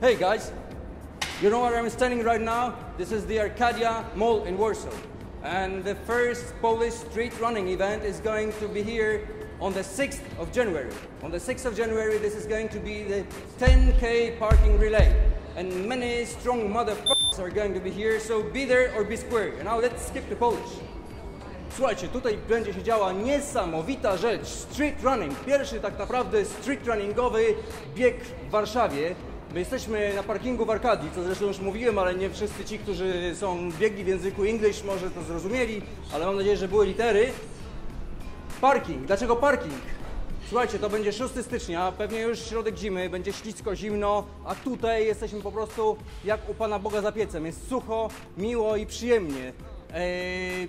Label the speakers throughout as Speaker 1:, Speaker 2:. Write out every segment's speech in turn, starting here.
Speaker 1: Hey guys, you know where I'm standing right now? This is the Arcadia Mall in Warsaw. And the first Polish street running event is going to be here on the 6th of January. On the 6th of January, this is going to be the 10K parking relay. And many strong motherfuckers are going to be here, so be there or be square. And now let's skip to Polish. Słuchajcie, tutaj będzie się działa niesamowita rzecz. Street running. Pierwszy tak naprawdę street runningowy bieg w Warszawie. My jesteśmy na parkingu w Arkadii, co zresztą już mówiłem, ale nie wszyscy ci, którzy są biegli w języku English może to zrozumieli, ale mam nadzieję, że były litery. Parking. Dlaczego parking? Słuchajcie, to będzie 6 stycznia, pewnie już środek zimy, będzie ślisko, zimno, a tutaj jesteśmy po prostu jak u Pana Boga za piecem. Jest sucho, miło i przyjemnie. Eee,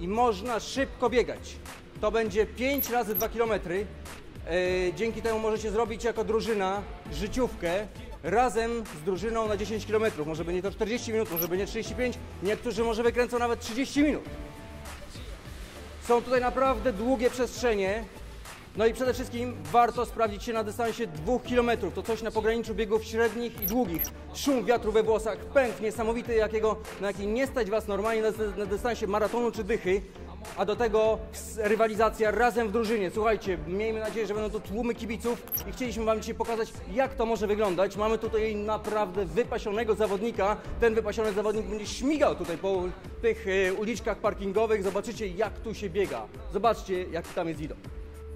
Speaker 1: I można szybko biegać. To będzie 5 razy 2 km. Eee, dzięki temu możecie zrobić jako drużyna życiówkę razem z drużyną na 10 km. Może będzie to 40 minut, może będzie 35, niektórzy może wykręcą nawet 30 minut. Są tutaj naprawdę długie przestrzenie. No i przede wszystkim warto sprawdzić się na dystansie 2 km. To coś na pograniczu biegów średnich i długich. Szum wiatru we włosach, pęk niesamowity, jakiego, na jaki nie stać Was normalnie na, na dystansie maratonu czy dychy. A do tego rywalizacja razem w drużynie. Słuchajcie, miejmy nadzieję, że będą tu tłumy kibiców i chcieliśmy Wam dzisiaj pokazać, jak to może wyglądać. Mamy tutaj naprawdę wypasionego zawodnika. Ten wypasiony zawodnik będzie śmigał tutaj po tych e, uliczkach parkingowych. Zobaczycie, jak tu się biega. Zobaczcie, jaki tam jest widok.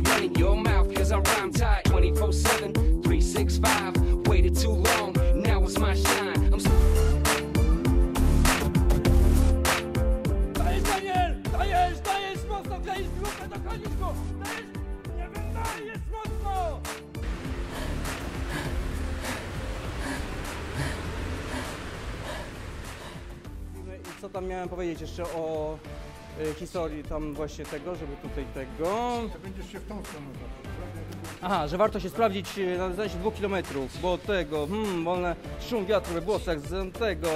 Speaker 2: running your mouth, cause I rhyme tight. 24 7, 365. Waited too long, now it's my shine. I'm
Speaker 3: Dajesz, Daniel! Dajesz, dajesz mocno, dajesz grupę, dochodzisz go! Dajesz, nie wiem, dajesz mocno!
Speaker 1: I co tam miałem powiedzieć jeszcze o historii tam właśnie tego, żeby tutaj tego...
Speaker 4: Będziesz się w tą stronę.
Speaker 1: Aha, że warto się sprawdzić e, na dystansie 2 km, bo tego, hmm, wolne szum wiatru we włosach, z tego,